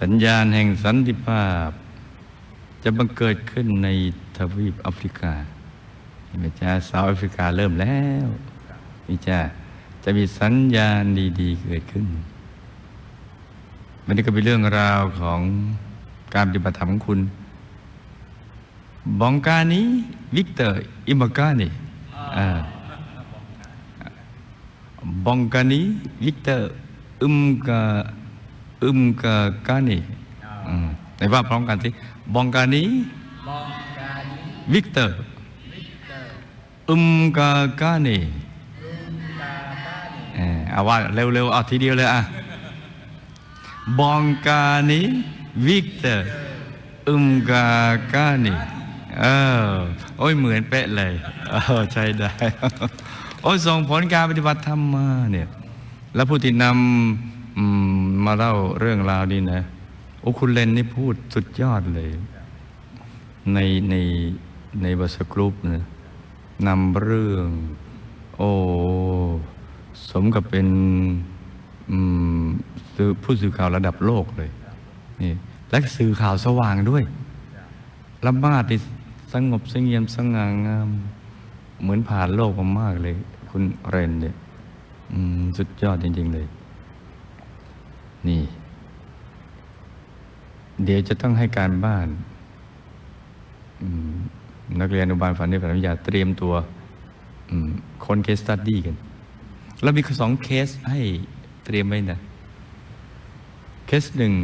สัญญาณแห่งสันติภาพ จะบังเกิดขึ้นในทวีปแอฟริกาเมจ้าเซาท์แอฟริกาเริ่มแล้วนี่จ้าจะมีสัญญาณดี ๆ เกิดขึ้นมันนี้ก็เป็นเรื่องราวของการปฏิบัติธรรมของคุณ บองกานี้วิกเตอร์ อิมากานี่บองกานี้วิกเตอร์ อึมกา อึมกากานีอืมไหนว่าพร้อมกันสิบองกานีบองการนี้วิกเตอร์วิกเตอร์อึมกากานีลุงตาบ้านเอ่อเอาว่าเร็วๆเอาทีเดียวเลยอะบองกานีวิกเตอร์อึมกากานีเออโอ้ยเหมือนเป๊ะเลยเออใช่ได้โอ้ยส่งผลการปฏิบัติธรรมมาเนี่ย แล้วผู้ที่นำอื มาเล่าเรื่องราวนี้นะ โอ้คุณเลนนี่พูดสุดยอดเลย ในในในบัสกรุ๊ปนะนำเรื่อง โอ้สมกับเป็นผู้สื่อข่าวระดับโลกเลยนี่และสื่อข่าวสว่างด้วยละมาดนี่สงบเสงียมสง่างาม เหมือนผ่านโลกมามากเลย คุณเรนเนี่ยสุดยอดจริง ๆ เลย นี่ เดี๋ยวจะต้องให้การบ้านนักเรียนอนุบาลฝันในฝันวิทยาเตรียมตัวคนเคสตัดดี้กัน เรามีสองเคสให้เตรียมไว้นะ เคสหนึ่ง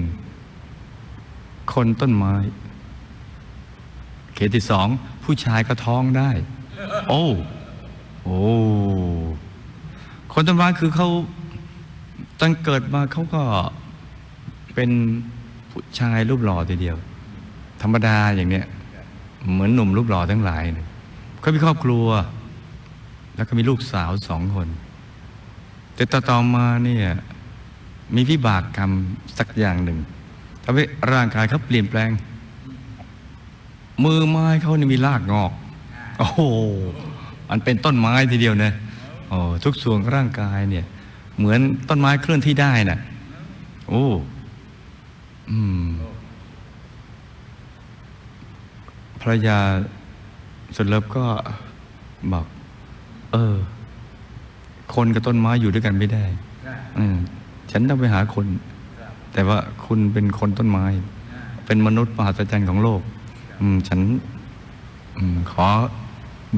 คนต้นไม้ เคสที่สอง ผู้ชายก็ท้องได้ โอ้ โอ้ คนต้นไม้คือเขา ตั้งเกิดมาเขาก็เป็นผู้ชายรูปหล่อทีเดียว ธรรมดาอย่างเนี้ยเหมือนหนุ่มรูปหล่อทั้งหลายเนี่ยเขามีครอบครัว แล้วก็มีลูกสาวสองคน แต่ต่อต่อมาเนี่ยมีวิบากกรรมสักอย่างหนึ่งทำให้ร่างกายเขาเปลี่ยนแปลง มือไม้เขานี่มีรากงอก โอ้โหมันเป็นต้นไม้ทีเดียวนะโอ้ทุกส่วนร่างกายเนี่ย เหมือนต้นไม้เคลื่อนที่ได้น่ะ โอ้อืมภรรยาสุดเลิฟก็บอก เออ คนกับต้นไม้อยู่ด้วยกันไม่ได้ อืมฉันต้องไปหาคน แต่ว่าคุณเป็นคนต้นไม้ เป็นมนุษย์มหัศจรรย์ของโลก อืม ฉันอืมขอ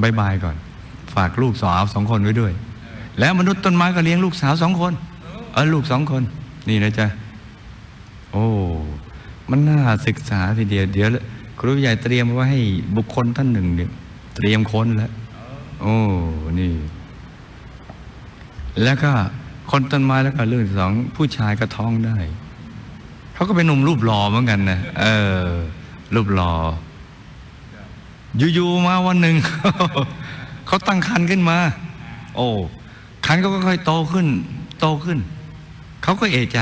บายบายก่อน ฝากลูกสาวสองคนไว้ด้วย แล้วมนุษย์ต้นไม้ก็เลี้ยงลูกสาวสองคน เออลูกสองคน นี่นะจ๊ะ โอ้ มันน่าศึกษาทีเดียว เดี๋ยวครูใหญ่เตรียมไว้ให้บุคคลท่านหนึ่งเนี่ยเตรียมค้นแล้ว โอ้ นี่ แล้วก็คนต้นไม้แล้วก็เรื่องสองผู้ชายก็ท้องได้ เขาก็เป็นหนุ่มรูปหล่อเหมือนกันนะ เออ รูปหล่อ อยู่ๆมาวันหนึ่งเขาตั้งคันขึ้นมา โอ้ คันก็ค่อยๆโตขึ้น โตขึ้น เขาก็เอะใจ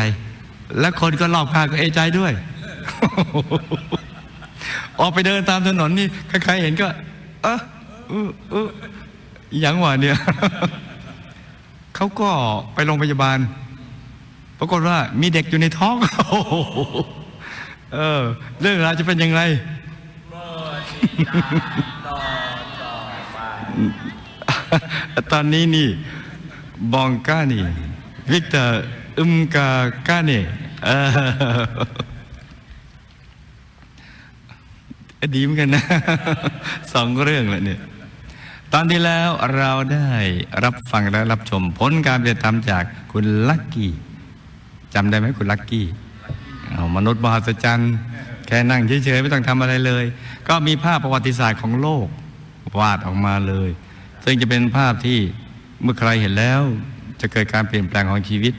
และคนก็รอบข้างก็เอะใจด้วย ออกไปเดินตามถนนนี่ใครๆเห็นก็เออเออเออย่างหวะเนี่ยเขาก็ไปโรงพยาบาลปรากฏว่ามีเด็กอยู่ในท้องเออ เรื่องราวจะเป็นยังไงตอนนี้นี่ บองกานีวิกเตอร์อึมกากานีอดีเหมือนกันนะสองเรื่องแล้วเนี่ยตอนที่แล้วเราได้รับฟังและรับชมผลการปฏิธรรมจากคุณลักกี้จำได้ไหมคุณลักกี้มนุษย์มหัศจรรย์แค่นั่งเฉยๆไม่ต้องทำอะไรเลย ก็มีภาพประวัติศาสตร์ของโลกวาดออกมาเลย ซึ่งจะเป็นภาพที่ เมื่อใครเห็นแล้วจะเกิดการเปลี่ยนแปลงของชีวิต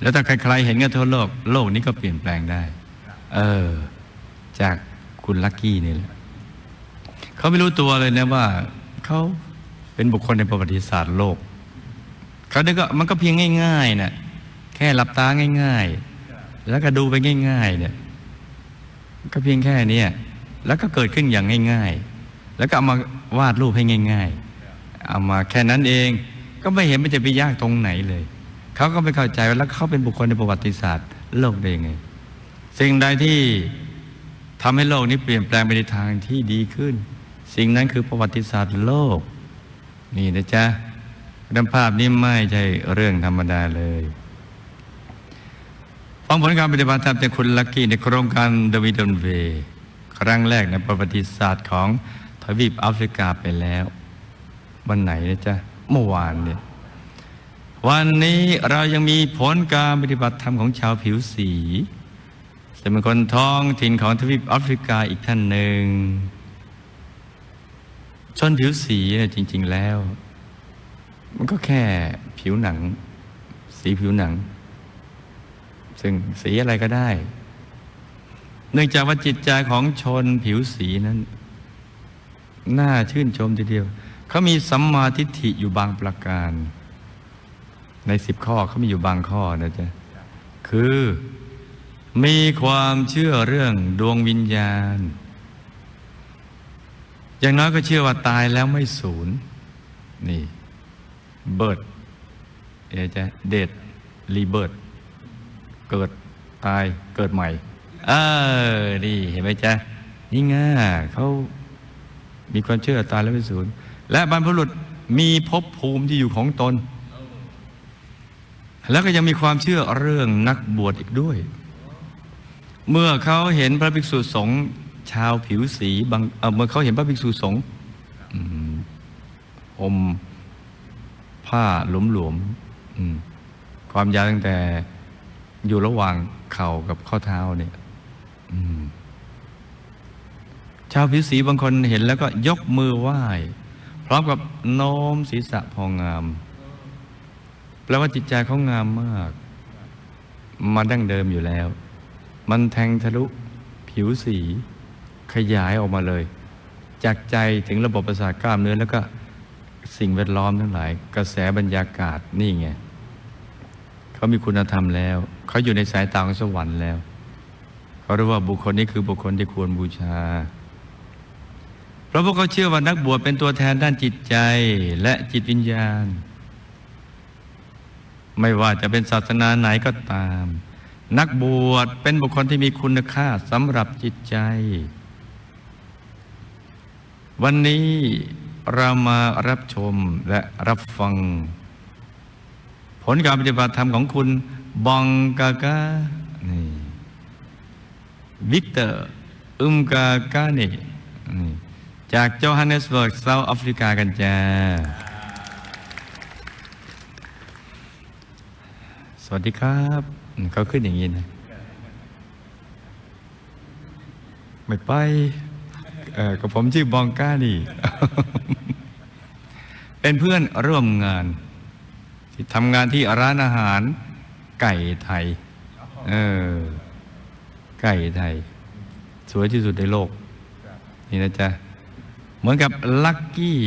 แล้วถ้าใครๆเห็นกันทั่วโลก โลกนี้ก็เปลี่ยนแปลงได้ เออ จากคุณลักกี้นี่แหละเขาไม่รู้ตัวเลยนะว่าเขาเป็นบุคคลในประวัติศาสตร์โลกเขาเนี่ยก็มันก็เพียงง่ายๆนะแค่หลับตาง่าย ๆ แล้วก็ดูไปง่าย ๆ เนี่ย ก็เพียงแค่นี้แล้วก็เกิดขึ้นอย่างง่าย ๆ แล้วก็เอามาวาดรูปให้ง่าย ๆ เอามาแค่นั้นเอง ก็ไม่เห็นมันจะไปยากตรงไหนเลย เขาก็ไม่เข้าใจว่าแล้วเขาเป็นบุคคลในประวัติศาสตร์ โลกได้ยังไง สิ่งใดที่ทำให้โลกนี้เปลี่ยนแปลงไปในทางที่ดีขึ้น สิ่งนั้นคือประวัติศาสตร์โลก นี่นะจ๊ะดังภาพนี้ไม่ใช่เรื่องธรรมดาเลยฟังผลการปฏิบัติธรรมจากคุณลักกี้ในโครงการเดวิดอนเวย์ครั้งแรกในประวัติศาสตร์ของทวีปแอฟริกาไปแล้ว วันไหนนะจ๊ะเมื่อวานเนี่ยวันนี้เรายังมีผลการปฏิบัติธรรมของชาวผิวสีซึ่เป็นคนท้องถิ่นของทวีปแอฟริกาอีกท่านหนึ่งชนผิวสีเนี่ยจริง ๆแล้ว มันก็แค่ผิวหนัง สีผิวหนัง ซึ่งสีอะไรก็ได้ เนื่องจากว่าจิตใจของชนผิวสีนั้น น่าชื่นชมทีเดียว เขามีสัมมาทิฏฐิอยู่บางประการ ในสิบข้อเขามีอยู่บางข้อนะจ๊ะคือมีความเชื่อเรื่องดวงวิญญาณ อย่างน้อยก็เชื่อว่าตายแล้วไม่สูญนี่เบิร์ดเอจะเดดรีเบิร์ดเกิดตายเกิดใหม่ เออนี่เห็นไหมจ๊ะนี่ง่าเขามีความเชื่อตายแล้วไม่สูญ และบรรพบุรุษมีภพภูมิที่อยู่ของตน แล้วก็ยังมีความเชื่อเรื่องนักบวชอีกด้วย เมื่อเขาเห็นพระภิกษุสงฆ์ชาวผิวสีบางเอ่อเมื่อเขาเห็นพระภิกษุสงฆ์อมผ้าหลวมๆอืมความยาวตั้งแต่อยู่ระหว่างเข่ากับข้อเท้าเนี่ยชาวผิวสีบางคนเห็นแล้วก็ยกมือไหว้ ร้อมกับโน้มศีรษะพองาม แปลว่าจิตใจเขางามมาก มาดั้งเดิมอยู่แล้ว มันแทงทะลุผิวสีขยายออกมาเลย จากใจถึงระบบประสาทกล้ามเนื้อแล้วก็สิ่งแวดล้อมทั้งหลาย กระแสบรรยากาศนี่ไงเขามีคุณธรรมแล้ว เขาอยู่ในสายตาของสวรรค์แล้ว เขาเรียกว่าบุคคลนี้คือบุคคลที่ควรบูชา เพราะพวกเขาเชื่อว่านักบวชเป็นตัวแทนด้านจิตใจและจิตวิญญาณ ไม่ว่าจะเป็นศาสนาไหนก็ตาม นักบวชเป็นบุคคลที่มีคุณค่าสำหรับจิตใจ วันนี้เรามารับชมและรับฟัง ผลการปฏิบัติธรรมของคุณบองกากานี่วิกเตอร์อุมกากานี่นี่ จากโจฮันเนสเบิร์กเซาท์แอฟริกากันจ้า สวัสดีครับเขาขึ้นอย่างนี้นะ ไม่ไปเออกับผมชื่อบองก้านี่เป็นเพื่อนร่วมงาน ที่ทำงานที่ร้านอาหารไก่ไทย เออ ไก่ไทย สวยที่สุดในโลก นี่นะจ๊ะ เหมือนกับลักกี้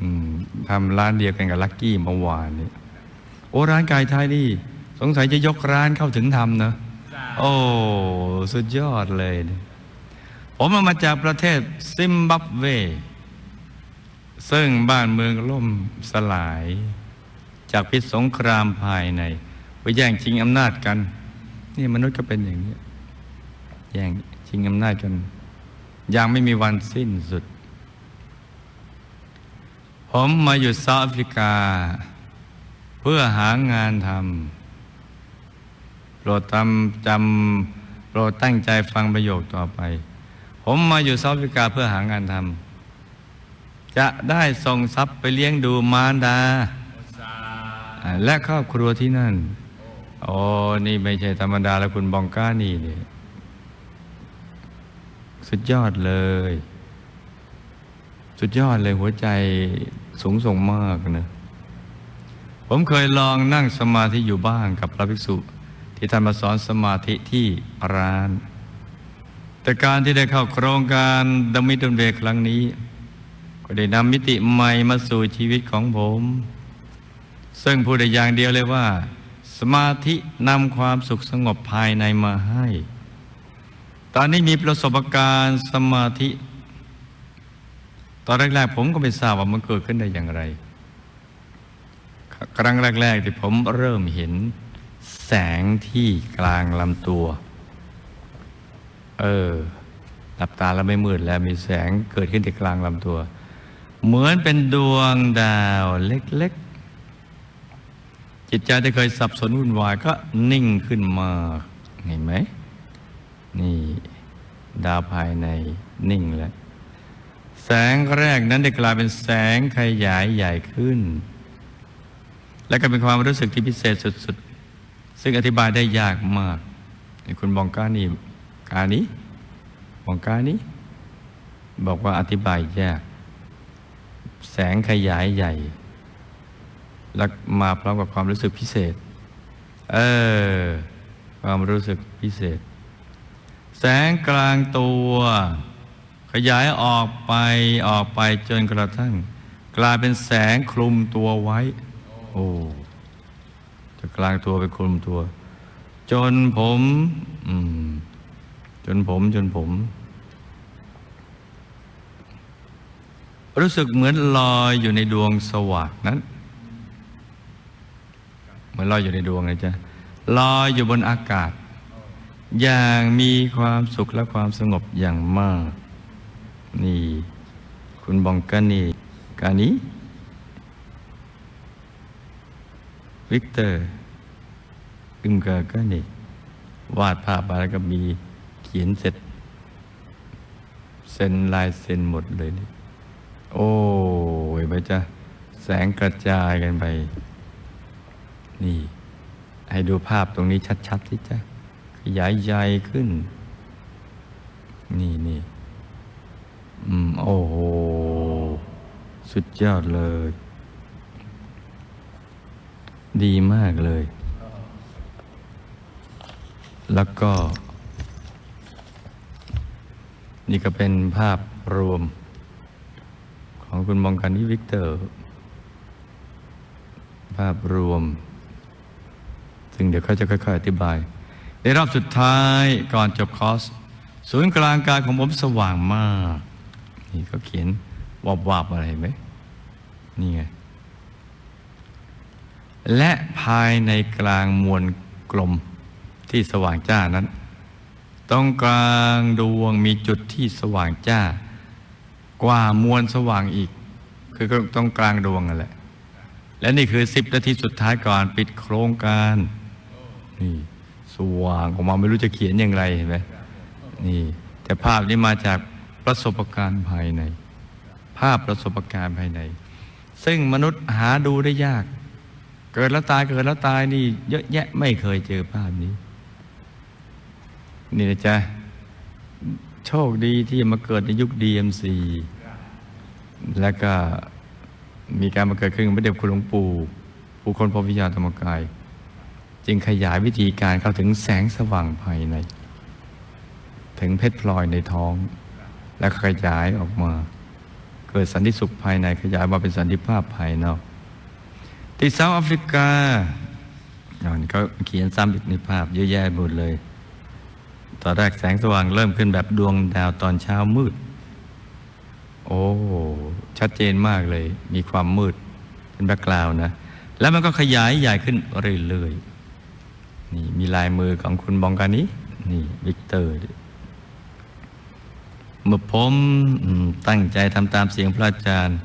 อืมทำร้านเดียวกันกับลักกี้เมื่อวานนี้โอ้ร้านไก่ไทยนี่ สงสัยจะยกร้านเข้าถึงทำนะโอ้สุดยอดเลยเนี่ยผมมาจากประเทศซิมบับเว ซึ่งบ้านเมืองล่มสลาย จากพิษสงครามภายใน ไปแย่งชิงอำนาจกัน นี่มนุษย์ก็เป็นอย่างนี้ แย่งชิงอำนาจกัน ยังไม่มีวันสิ้นสุด ผมมาอยู่เซาท์แอฟริกา เพื่อหางานทำโปรดจำจำโปรดตั้งใจฟังประโยคต่อไป ผมมาอยู่เซาท์แอฟริกาเพื่อหางานทำจะได้ส่งทรัพย์ไปเลี้ยงดูมารดาอ่าและครอบครัวที่นั่น โอ้ นี่ไม่ใช่ธรรมดาแล้วคุณบองก้านี่เนี่ย สุดยอดเลย สุดยอดเลยหัวใจสูงส่งมากนะ ผมเคยลองนั่งสมาธิอยู่บ้างกับพระภิกษุ ที่ท่านมาสอนสมาธิที่ร้าน แต่การที่ได้เข้าโครงการดมิตรเวครั้งนี้ ก็ได้นำมิติใหม่มาสู่ชีวิตของผม ซึ่งพูดได้อย่างเดียวเลยว่า สมาธินำความสุขสงบภายในมาให้ ตอนนี้มีประสบการณ์สมาธิ ตอนแรกๆผมก็ไม่ทราบว่ามันเกิดขึ้นได้อย่างไร ครั้งแรก ๆ ที่ผมเริ่มเห็นแสงที่กลางลำตัว เออหลับตาแล้วไม่มืดแล้วมีแสงเกิดขึ้นที่กลางลำตัว เหมือนเป็นดวงดาวเล็กๆ จิตใจที่เคยสับสนวุ่นวายก็นิ่งขึ้นมาก เห็นไหม นี่ดาวภายในนิ่งแล้ว แสงแรกนั้นได้กลายเป็นแสงขยายใหญ่ขึ้น และก็เป็นความรู้สึกที่พิเศษสุดๆ ซึ่งอธิบายได้ยากมากนี่คุณบองก้านี่กานี้บองก้านี้ บอกว่าอธิบายยาก แสงขยายใหญ่ แล้วมาพร้อมกับความรู้สึกพิเศษ เออ ความรู้สึกพิเศษ แสงกลางตัว ขยายออกไปออกไปจนกระทั่ง กลายเป็นแสงคลุมตัวไว้ โอ้จะกลางตัวไปคลุมตัว จนผมอืมจนผมจนผม รู้สึกเหมือนลอยอยู่ในดวงสว่างนั้น เหมือนลอยอยู่ในดวงเลยจ้ะลอยอยู่บนอากาศ อย่างมีความสุขและความสงบอย่างมาก นี่ คุณบองกันนีกานี้วิกเตอร์อึมเกอร์ก็นี่วาดภาพมาแล้วก็มีเขียนเสร็จ เซ็นลายเซ็นหมดเลยนี่โอ้ยไปจ้ะแสงกระจายกันไป นี่ ให้ดูภาพตรงนี้ชัดๆที่จ้ะ ขยายใหญ่ขึ้น นี่นี่อืม โอ้โห สุดยอดเลย ดีมากเลย แล้วก็ นี่ก็เป็นภาพรวม ของคุณมองกันที่วิกเตอร์ ภาพรวม ซึ่งเดี๋ยวเขาจะค่อยๆอธิบาย ในรอบสุดท้ายก่อนจบคอร์สศูนย์กลางกายของผมสว่างมาก นี่เขาเขียนวับวับอะไรไหมนี่ไง และภายในกลางมวลกลมที่สว่างจ้านั้น ตรงกลางดวงมีจุดที่สว่างจ้า กว่ามวลสว่างอีก คือตรงกลางดวงนั่นแหละ และนี่คือสิบนาทีสุดท้ายก่อนปิดโครงการนี่ สว่างออกมาไม่รู้จะเขียนอย่างไรเห็นไหมนี่แต่ภาพนี้มาจากประสบการณ์ภายใน ภาพประสบการณ์ภายใน ซึ่งมนุษย์หาดูได้ยาก เกิดแล้วตายเกิดแล้วตายนี่ เยอะแยะไม่เคยเจอภาพนี้ นี่นะจ๊ะโชคดีที่มาเกิดในยุค DMC แล้วก็มีการมาเกิดขึ้นของพระเดชคุณหลวงปู่ผู้คนพบวิญญาณธรรมกาย จึงขยายวิธีการเข้าถึงแสงสว่างภายใน ถึงเพชรพลอยในท้อง แล้วขยายออกมา เกิดสันติสุขภายในขยายมาเป็นสันติภาพภายนอก ที่เซาท์แอฟริกาอ่อนเขาเขียนซ้ำอีกในภาพเยอะแยะหมดเลย ตอนแรกแสงสว่างเริ่มขึ้นแบบดวงดาวตอนเช้ามืด โอ้ ชัดเจนมากเลย มีความมืดเป็นแบ็กกราวน์นะแล้วมันก็ขยายใหญ่ขึ้นเรื่อยๆ นี่มีลายมือของคุณบองกานี้นี่วิกเตอร์ เมื่อผมตั้งใจทำตามเสียงพระอาจารย์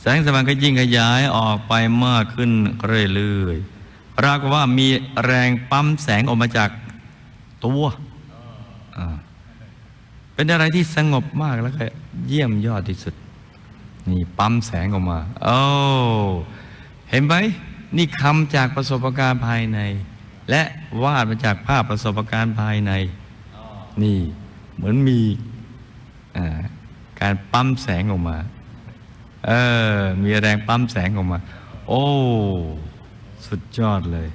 แสงสว่างก็ยิ่งขยายออกไปมากขึ้นเรื่อยๆรากับว่ามีแรงปั๊มแสงออกมาจากตัวเป็นอะไรที่สงบมากแล้วก็เยี่ยมยอดที่สุด นี่ปั๊มแสงออกมา โอ้เห็นไหมนี่คำจากประสบการณ์ภายใน และวาดมาจากภาพประสบการณ์ภายใน นี่เหมือนมีอ่าการปั๊มแสงออกมา เออ มีแรงปั๊มแสงออกมา โอ้ สุดยอดเลย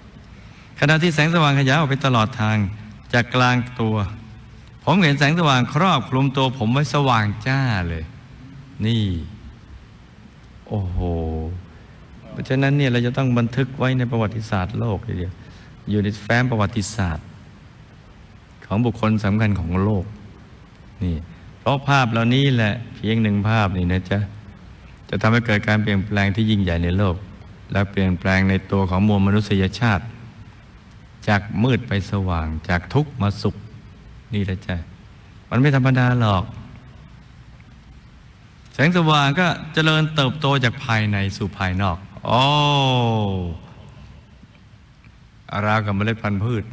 ขณะที่แสงสว่างขยายออกไปตลอดทางจากกลางตัว ผมเห็นแสงสว่างครอบคลุมตัว ผมไว้สว่างจ้าเลย นี่ โอ้โห เพราะฉะนั้นเนี่ยเราจะต้องบันทึกไว้ในประวัติศาสตร์โลกทีเดียว อยู่ในแฟ้มประวัติศาสตร์ ของบุคคลสำคัญของโลกนี่เพราะภาพเหล่านี้แหละเพียงหนึ่งภาพนี่นะจ๊ะจะทำให้เกิดการเปลี่ยนแปลงที่ยิ่งใหญ่ในโลก และเปลี่ยนแปลงในตัวของมวลมนุษยชาติ จากมืดไปสว่างจากทุกข์มาสุข นี่แหละจ้ะมันไม่ธรรมดาหรอก แสงสว่างก็เจริญเติบโตจากภายในสู่ภายนอก โอ้ ราวกับเมล็ดพันธุ์พืช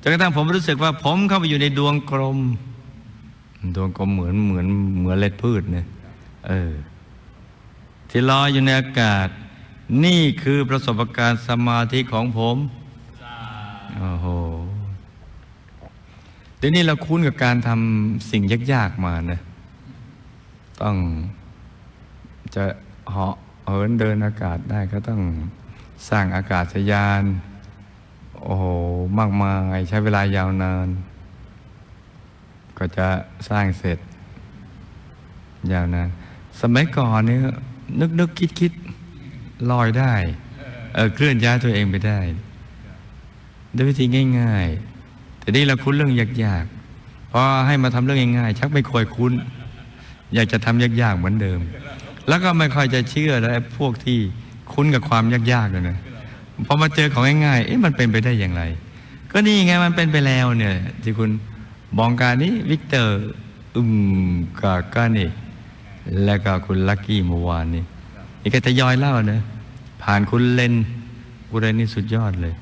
จนกระทั่งผมรู้สึกว่าผมเข้าไปอยู่ในดวงกลม ดวงกลมเหมือนเหมือนเหมือนเมล็ดพืชเนี่ยเออที่ลอยอยู่ในอากาศ นี่คือประสบการณ์สมาธิของผมโอ้โหเดี๋ยวนี้เราคุ้นกับการทำสิ่งยากๆมานะต้องจะเหาะเหินเดินอากาศได้ก็ต้องสร้างอากาศยาน โอ้โหมากมายใช้เวลายาวนาน ก็จะสร้างเสร็จ ยาวนาน สมัยก่อนเนี่ยนึกนึกคิดคิดลอยได้เออเคลื่อนย้ายตัวเองไปได้ ด้วยวิธีง่าย ๆ แต่นี่เราคุ้นเรื่องยากๆพอให้มาทำเรื่องง่ายๆชักไม่ค่อยคุ้น อยากจะทำยากๆเหมือนเดิม แล้วก็ไม่ค่อยจะเชื่อแล้วพวกที่คุ้นกับความยากๆเลยนะ พอมาเจอของง่ายๆ เอ๊ะมันเป็นไปได้อย่างไร ก็นี่ไงมันเป็นไปแล้วเนี่ยที่คุณบองการนี้วิกเตอร์อึมกากานี่และก็คุณลักกี้เมื่อวานนี้นี่ก็ทยอยเล่านะผ่านคุณเลนคุณเลนนี่สุดยอดเลย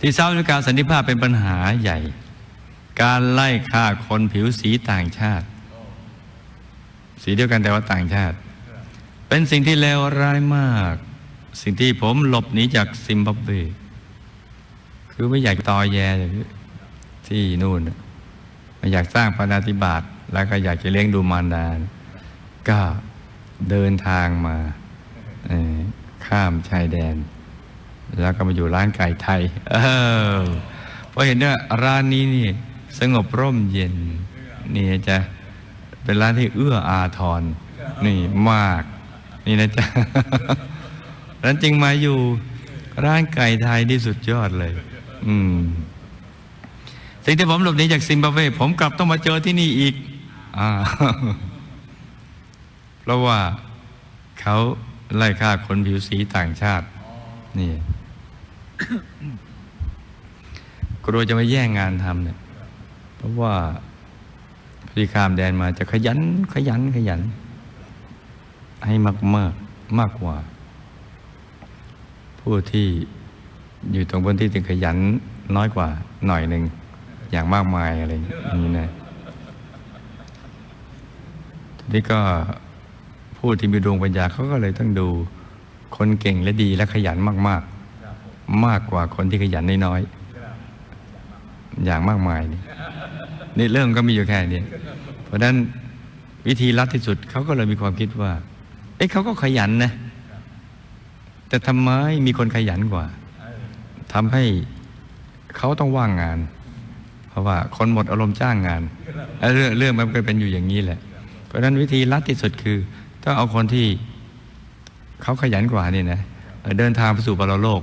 ที่เซาท์แอฟริกาสันติภาพเป็นปัญหาใหญ่ การไล่ฆ่าคนผิวสีต่างชาติ สีเดียวกันแต่ว่าต่างชาติ เป็นสิ่งที่เลวร้ายมาก สิ่งที่ผมหลบหนีจากซิมบับเวคือไม่อยากตอแยที่นู่นไม่อยากสร้างปาฏิบาตแล้วก็อยากจะเลี้ยงดูมารดา ก็เดินทางมาข้ามชายแดน แล้วก็มาอยู่ร้านไก่ไทย เออพราะเห็นว่าร้านนี้นี่ สงบร่มเย็น นี่จะเป็นร้านที่เอื้ออาทรนี่มาก นี่นะจ๊ะ ร้นจริงมาอยู่ร้านไก่ไทยที่สุดยอดเลย อืมสิ่งที่ผมหลบหนีจากซิมบับเว ผมกลับต้องมาเจอที่นี่อีกอ่าเพราะว่าเขาไล่ฆ่าคนผิวสีต่างชาติ นี่กลัวจะมาแย่งงานทำเนี่ย เพราะว่าพี่ข้ามแดนมาจะขยัน ขยันขยัน ให้มากมากมากกว่า ผู้ที่อยู่ตรงพื้นที่ที่ขยันน้อยกว่าหน่อยหนึ่งอย่างมากมายอะไรอย่างนี้นะทีนี้ก็ผู้ที่มีดวงปัญญาเขาก็เลยต้องดูคนเก่งและดีและขยันมาก ๆ มากกว่าคนที่ขยันน้อยๆอย่างมากมายนี่นี่เรื่องก็มีอยู่แค่นี้เพราะฉะนั้นวิธีลัดที่สุดเขาก็เลยมีความคิดว่า เอ๊ะเขาก็ขยันนะ แต่ทำไมมีคนขยันกว่าทำให้เขาต้องว่างงาน เพราะว่าคนหมดอารมณ์จ้างงานเอ้ยเรื่องเรื่องมันก็เป็นอยู่อย่างนี้แหละ เพราะฉะนั้นวิธีลัดที่สุดคือต้องเอาคนที่เขาขยันกว่านี่นะเดินทางไปสู่ปรโลก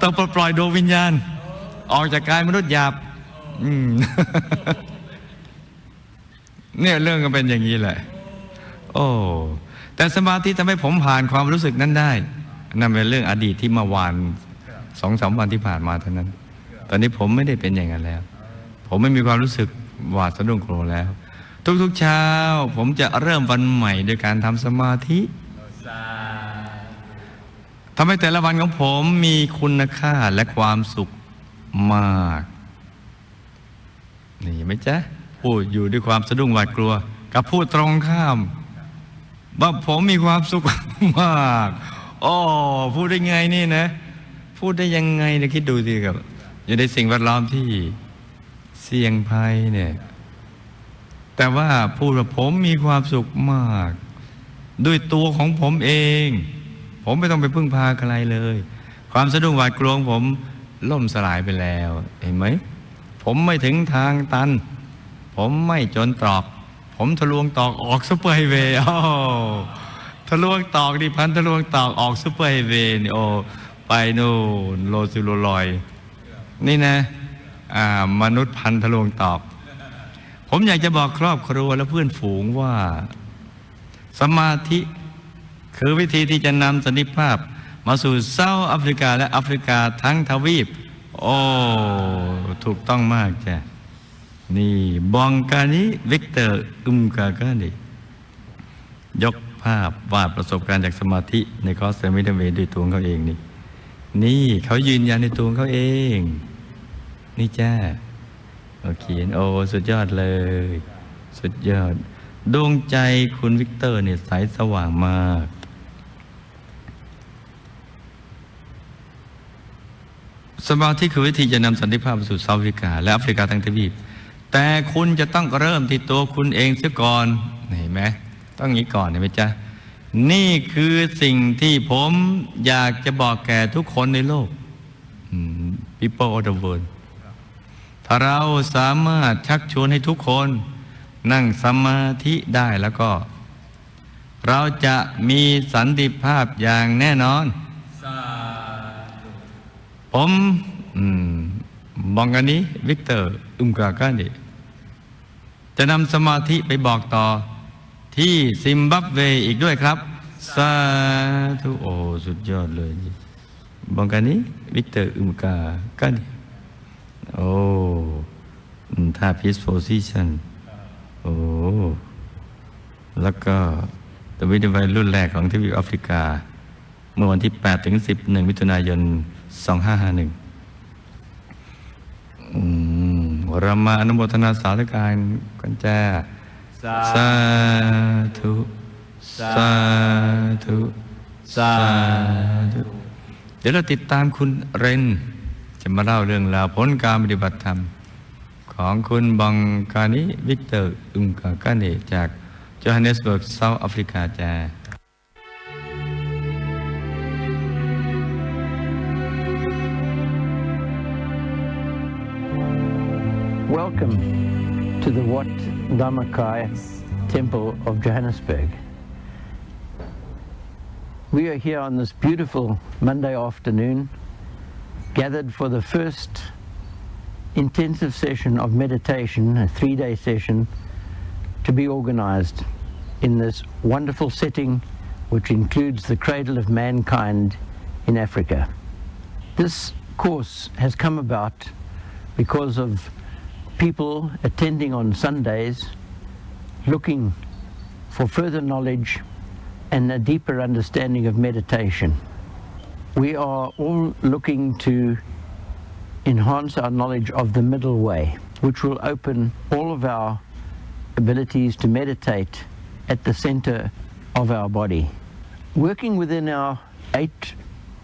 ต้องปลดปล่อยดวงวิญญาณ ออกจากกายมนุษย์หยาบเนี่ยเรื่องก็เป็นอย่างนี้แหละ โอ้ แต่สมาธิทำให้ผมผ่านความรู้สึกนั้นได้นั่นเป็นเรื่องอดีตที่เมาวานสองสามวันที่ผ่านมาเท่านั้น ตอนนี้ผมไม่ได้เป็นอย่างนั้นแล้ว ผมไม่มีความรู้สึกหวาดสะดุ้งกลัวแล้ว ทุกๆเช้า ผมจะเริ่มวันใหม่โดยการทำสมาธิทำให้แต่ละวันของผมมีคุณค่าและความสุขมาก นี่ไหมจ๊ะพูดอยู่ด้วยความสะดุ้งหวาดกลัว กับพูดตรงข้าม ว่าผมมีความสุขมากโอ้พูดได้ไงนี่นะ พูดได้ยังไงเนี่ยคิดดูสิครับ อยู่ในสิ่งแวดล้อมที่เสี่ยงภัยเนี่ย แต่ว่าพูดว่าผมมีความสุขมาก ด้วยตัวของผมเอง ผมไม่ต้องไปพึ่งพาใครเลย ความสะดุ้งหวาดกลัวของผมล่มสลายไปแล้ว เห็นไหม ผมไม่ถึงทางตัน ผมไม่จนตรอก ผมทะลวงตอกออกซุปเปอร์ไฮเวย์โอ้ทะลวงตอกดิพันทะลวงตอกออกซุปเปอร์ไฮเวย์นี่โอ้ไปนู่นโลซิโลลอย นี่นะอ่ามนุษย์พันทะลวงตอก ผมอยากจะบอกครอบครัวและเพื่อนฝูงว่า สมาธิคือวิธีที่จะนำสันติภาพ มาสู่เซาแอฟริกาและแอฟริกาทั้งทวีป โอ้ ถูกต้องมากจ้ะ นี่บองกานิวิกเตอร์อุมกากานิยกภาพวาดประสบการณ์จากสมาธิในคอร์สเซมิเดเวด้วยตัวเขาเองนี่ นี่เขายืนยันในตัวเขาเอง นี่จ้าเขียนโอ้สุดยอดเลย สุดยอด ดวงใจคุณวิกเตอร์เนี่ยใสสว่างมาก สมาธิคือวิธีจะนำสันติภาพไปสู่เซาท์อฟริกา และแอฟริกาทั้งทวีป แต่คุณจะต้องเริ่มที่ตัวคุณเองเสียก่อนเห็นไหมต้องอย่างนี้ก่อนเห็นไหมจ๊ะนี่คือสิ่งที่ผมอยากจะบอกแก่ทุกคนในโลกอืม people of the world ถ้าเราสามารถชักชวนให้ทุกคนนั่งสมาธิได้แล้วก็ เราจะมีสันติภาพอย่างแน่นอนสาธุผมอืมบองกันนี้ วิกเตอร์ อุมกากันดิ จะนำสมาธิไปบอกต่อ ที่ซิมบับเวอีกด้วยครับ สาธุโอ้สุดยอดเลยบองกันนี้วิกเตอร์อุมกากันโอ้ท่าพีซโพซิชันโอ้ แล้วก็ตวิดีไวรุ่นแรกของทวีปแอฟริกา เมื่อวันที่ 8 ถึง 11 มิถุนายน 2551อืม เรามาอนุโมทนาสาธุการกันจ้าสาธุ สาธุ สาธุ เดี๋ยวเราติดตามคุณเรน จะมาเล่าเรื่องราวผลการปฏิบัติธรรม ของคุณบังกานิวิกเตอร์ อุมกากาเนจากโจฮันเนสเบิร์กเซาท์แอฟริกาจ้า Welcome to the Wat Dhammakai Temple of Johannesburg. We are here on this beautiful Monday afternoon, gathered for the first intensive session of meditation, a three day session, to be organized in this wonderful setting, which includes the cradle of mankind in Africa. This course has come about because of people attending on Sundays looking for further knowledge and a deeper understanding of meditation. We are all looking to enhance our knowledge of the middle way, which will open all of our abilities to meditate at the center of our body. Working within our eight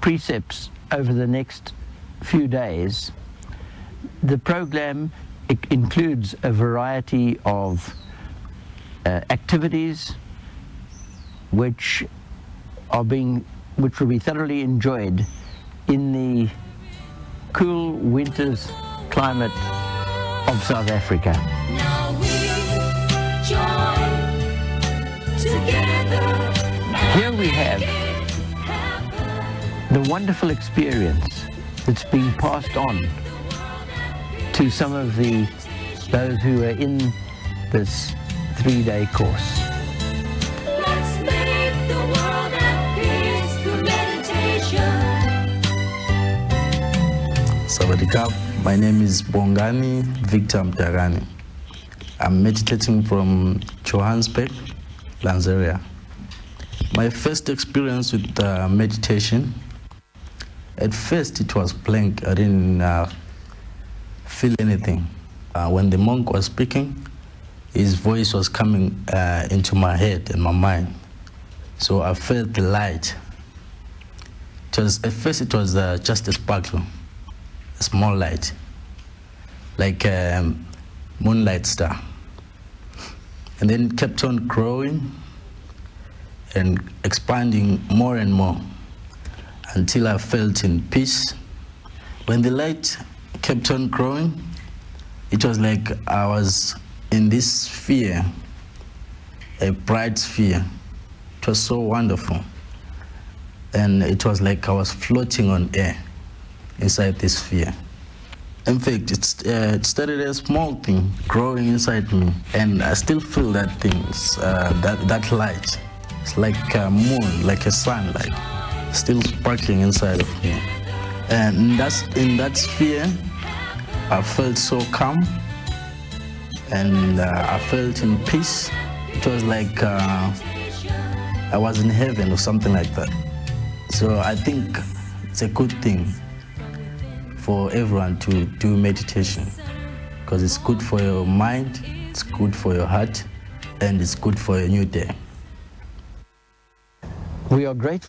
precepts over the next few days, the program i- includes a variety of uh, activities which are being which will be thoroughly enjoyed in the cool winter's climate of South Africa. Now we join together. Here we have the wonderful experience that's being passed on to some of the those who are in this three-day course. Let's make the world at peace through meditation. Sawadikap. My name is Bongani Victor Mtarani. I'm meditating from Johannesburg, Lanzaria. My first experience with uh, meditation, at first it was blank. I didn't uh, feel anything. Uh, when the monk was speaking, his voice was coming uh, into my head and my mind. So I felt the light. Was, at first it was uh, just a sparkle a small light, like a moonlight star. And then it kept on growing and expanding more and more until I felt in peace. When the light kept on growing, it was like I was in this sphere, a bright sphere. It was so wonderful. And it was like I was floating on air inside this sphere. In fact, uh, it started a small thing growing inside me, and I still feel that things, uh, that that light. It's like a moon, like a sunlight, still sparkling inside of me. And that's in that sphere, I felt so calm, and uh, I felt in peace. It was like uh, I was in heaven or something like that. So I think it's a good thing for everyone to do meditation because it's good for your mind, it's good for your heart, and it's good for a new day. We are grateful.